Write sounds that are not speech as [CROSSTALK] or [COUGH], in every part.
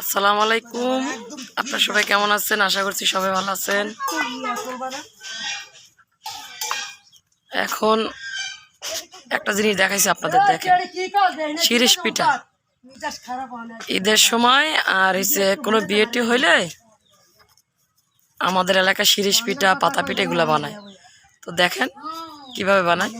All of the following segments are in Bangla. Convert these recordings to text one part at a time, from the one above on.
আসসালামু আলাইকুম। আপনার সবাই কেমন আছেন? আশা করছি সবাই ভালো আছেন। এখন একটা জিনিস দেখাইছি আপনাদের দেখেন শিরিষ পিঠা। ঈদের সময় আর হচ্ছে কোনো বিয়েটি হইলে আমাদের এলাকায় শিরিষ পিঠা, পাতা পিঠা এগুলো বানায়। তো দেখেন কীভাবে বানায়।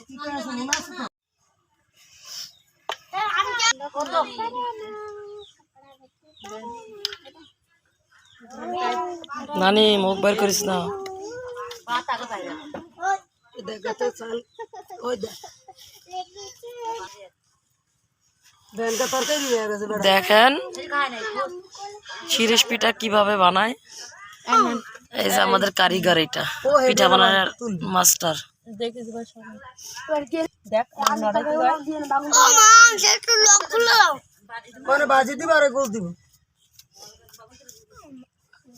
নানি, মুখ বের করিস না। দেখেন শিরিষ পিঠা কীভাবে বানায়? এই যে আমাদের কারিগর এটা, পিঠা বানানোর মাস্টার। মানে বাজি দিব আর গোল দিব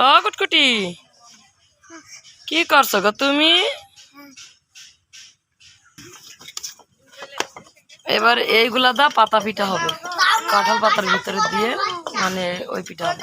ও, কুটকুটি। কি করছ গো তুমি? এবার এইগুলা দা পাতা পিঠা হবে। কাঁঠাল পাতার ভিতরে দিয়ে মানে ওই পিঠা হবে।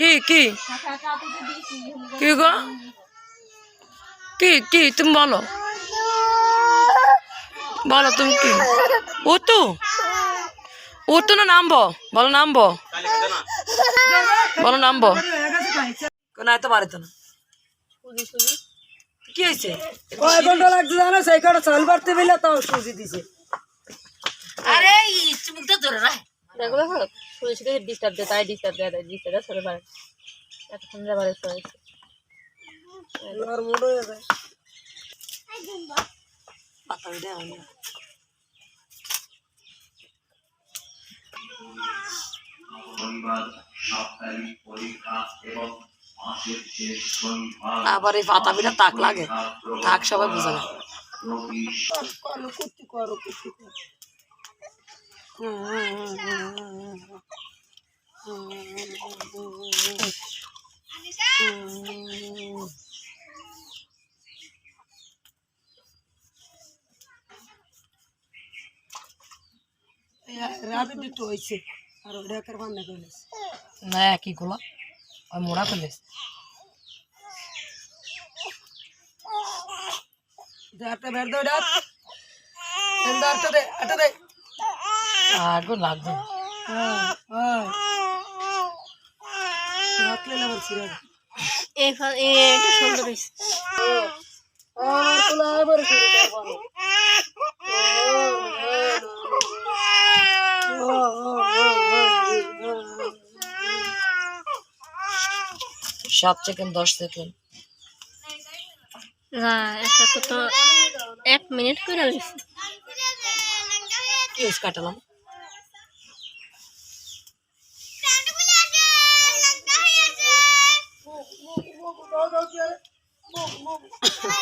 কি কি? কি গো? কি কি? তুমি বলো। বলো তুমি কি? উতু? উতু না নামবো? বলো নামবো। বলো নামবো। না এত পারে তো না। কি হয়েছে? কয় ঘণ্টা লাগছে জানো? সেই কটা চাল বাড়তে পেলে তাও সুজি দিছে। আরে চুমুকটা ধরে রাখ। এগুলো হলো পুলিশকে ডিস্টার্ব দেয় তাই ডিস্টার্ব দেয় তাই ডিস্টার্ব দেয় সরে পারে এতক্ষণ যাবার হয়েছে আর মনে হয়ে যায় পাতা দেওয়া হয় না। আবার এই পাতা পিঠা তাক লাগে। তাক সবাই বুঝে না। করো কুত্তি করো। রাতে একটু হয়েছে আর ওটা একটা বান্ধা করে না একই গুলো। ওই মোড়া দাও ডাক আটটা দে আটটা দে। আগে লাগবে। সাত সেকেন্ড দশ সেকেন্ড না একটা তো তো এক মিনিট করে কাটালাম। Can [LAUGHS] I